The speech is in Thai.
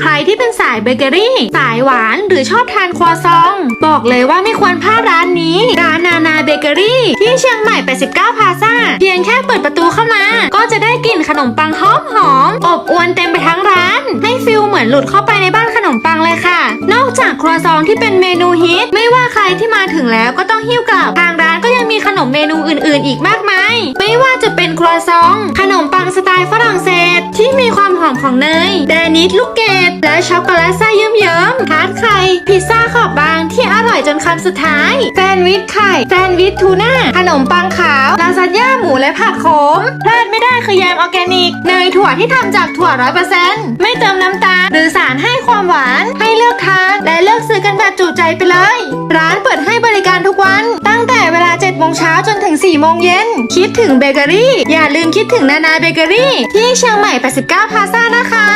ใครที่เป็นสายเบเกอรี่ สายหวานหรือชอบทานครัวซอง บอกเลยว่าไม่ควรพลาดร้านนี้ ร้านนานาเบเกอรี่ ที่เชียงใหม่ 89 พาซ่าเพียงแค่เปิดประตูเข้ามา ก็จะได้กลิ่นขนมปังหอมหอมอบอวนเต็มไปทั้งร้าน ให้ฟิลเหมือนหลุดเข้าไปในบ้านขนมปังเลยค่ะ นอกจากครัวซองที่เป็นเมนูฮิต ไม่ว่าใครที่มาถึงแล้วก็ต้องหิ้วกลับทางร้านก็ยังมีขนมเมนูอื่น ๆ อีกมากมาย ไม่ว่าจะเป็นครัวซอง ขนมปังสไตล์ฝ อมของเนยแดนิสลูกเกดและช็อกโกแลตไส้เยิ้มๆทาร์ตไข่พิซซ่าขอบบางที่อร่อยจนคำสุดท้ายแซนด์วิชไข่แซนด์วิชทูน่าขนมปังขาวลาซานญ่าหมูและผักโขมพลาดไม่ได้คือแยมออร์แกนิกเนยถั่วที่ทำจากถั่วร้อยเปอร์เซ็นต์ไม่เติมน้ำตาลหรือสารให้ความหวานให้เลือกทานและเลือกซื้อกันแบบจุใจไปเลย ร้าน เช้าจนถึง 4 โมงเย็น คิดถึงเบเกอรี่ อย่าลืมคิดถึงนานาเบเกอรี่ ที่เชียงใหม่89พาซ่านะคะ